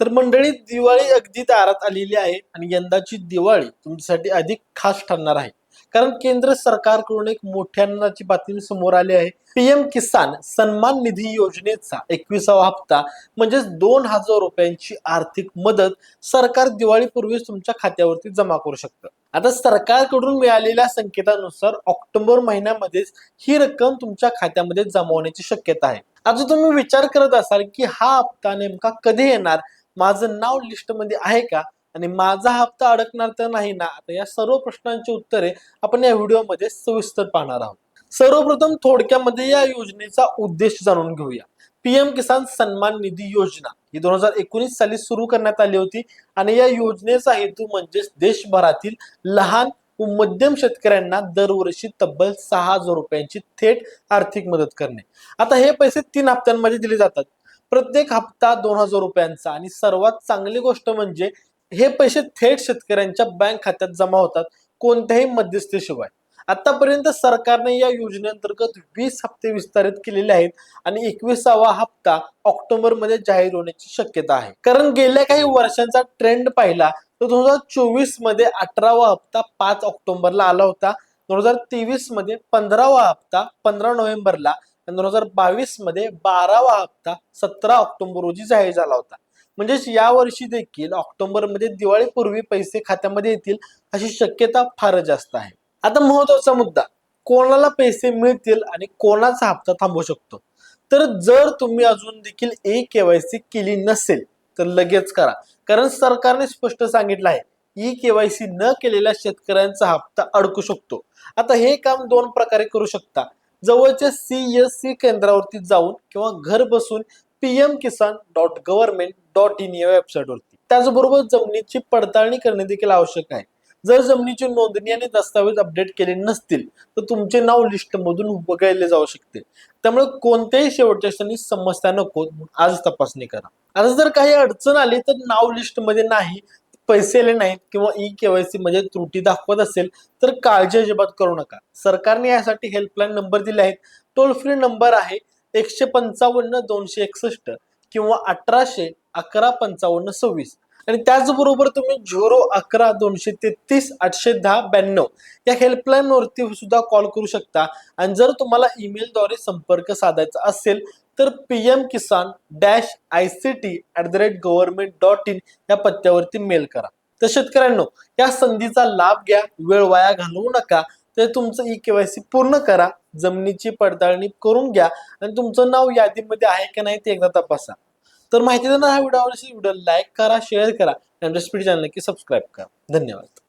तर मंडळी दिवाळी अगदी दारात आलेली आहे आणि यंदाची दिवाळी तुमच्यासाठी अधिक खास ठरणार आहे. कारण केंद्र सरकारकडून एक मोठ्यांनाची बातमी समोर आली आहे. पीएम किसान सन्मान निधी योजनेचा एकविसावा हप्ता म्हणजेच दोन हजार रुपयांची आर्थिक मदत सरकार दिवाळीपूर्वीच तुमच्या खात्यावरती जमा करू शकतं. आता सरकारकडून मिळालेल्या संकेतानुसार ऑक्टोबर महिन्यामध्येच ही रक्कम तुमच्या खात्यामध्ये जमा होण्याची शक्यता आहे. आता तुम्ही विचार करत असाल की हा हप्ता नेमका कधी येणार? माझं नाव लिस्टमध्ये आहे का? आणि माझा हप्ता अडकणार तर नाही ना? आता या सर्व प्रश्नांची उत्तरे आपण या व्हिडिओमध्ये सविस्तर पाहणार आहोत. सर्वप्रथम थोडक्यामध्ये या योजनेचा उद्देश जाणून घेऊया. पीएम किसान सन्मान निधी योजना ही दोन हजार एकोणीस साली सुरू करण्यात आली होती. आणि या योजनेचा हेतू म्हणजेच देशभरातील लहान व मध्यम शेतकऱ्यांना दरवर्षी तब्बल सहा हजार रुपयांची थेट आर्थिक मदत करणे. आता हे पैसे तीन हप्त्यांमध्ये दिले जातात. प्रत्येक हप्ता दोन हजार रुपयांचा. आणि सर्वात चांगली गोष्ट म्हणजे हे पैसे थेट शेतकऱ्यांच्या बँक खात्यात जमा होतात कोणत्याही मध्यस्थीशिवाय. आतापर्यंत सरकारने या योजनेअंतर्गत वीस हप्ते विस्तारित केलेले आहेत आणि एकविसावा हप्ता ऑक्टोबरमध्ये जाहीर होण्याची शक्यता आहे. कारण गेल्या काही वर्षांचा ट्रेंड पाहिला तर दोन हजार चोवीसमध्ये अठरावा हप्ता पाच ऑक्टोबरला आला होता. दोन हजार तेवीसमध्ये पंधरावा हप्ता पंधरा नोव्हेंबरला. दोन हजार बावीसमध्ये बारावा हप्ता सतरा ऑक्टोबर रोजी जाहीर झाला होता. म्हणजेच या वर्षी देखील ऑक्टोबरमध्ये दिवाळीपूर्वी पैसे खात्यामध्ये येतील अशी शक्यता फारच जास्त आहे. आता महत्त्वाचा मुद्दा कोणाला पैसे मिळतील आणि कोणाचा हप्ता थांबू शकतो? तर जर तुम्ही अजून देखील ए केवायसी केली नसेल तर लगेच करा. कारण सरकारने स्पष्ट सांगितलं आहे ई केवायसी न केलेल्या शेतकऱ्यांचा हप्ता अडकू शकतो. आता हे काम दोन प्रकारे करू शकता. जवळच्या सी एस सी केंद्रावरती जाऊन किंवा घर बसून PM Kisan dot government dot in या वेबसाईटवरती त्याचबरोबर जमिनीची पडताळणी करणे देखील आवश्यक आहे. जर जमिनीची नोंदणी आणि दस्तावेज अपडेट केले नसतील तर तुमचे नाव लिस्ट मधून वगळले जाऊ शकते. त्यामुळे कोणत्याही शेवटच्या क्षणी समस्या नको. आज तपासणी करा. आता जर काही अडचण आली तर नाव लिस्टमध्ये नाही पैसे आले नाहीत किंवा ई केवायसी मध्ये म्हणजे त्रुटी दाखवत असेल तर काळजी अजिबात करू नका. सरकारने यासाठी हेल्पलाईन नंबर दिले आहेत. टोल फ्री नंबर आहे एकशे पंचावन्न दोनशे एकसष्ट किंवा अठराशे अकरा पंचावन्न सव्वीस. आणि त्याचबरोबर तुम्ही झिरो अकरा दोनशे तेहतीस आठशे दहा ब्याण्णव या हेल्पलाईनवरती सुद्धा कॉल करू शकता. आणि जर तुम्हाला ईमेलद्वारे संपर्क साधायचा असेल तर P M Kisan dash I C T at the rate government dot in या पत्त्यावरती मेल करा. तर शेतकऱ्यांनो या संधीचा लाभ घ्या वेळ वाया घालवू नका तर तुमचं ई केवायसी पूर्ण करा जमिनीची पडताळणी करून घ्या आणि तुमचं नाव यादीमध्ये आहे की नाही ते एकदा तपासा. तर माहिती देणार हा व्हिडिओ आवडल्यास व्हिडिओ लाईक करा शेअर करा आणि स्पीड चॅनल की सबस्क्राईब करा. धन्यवाद.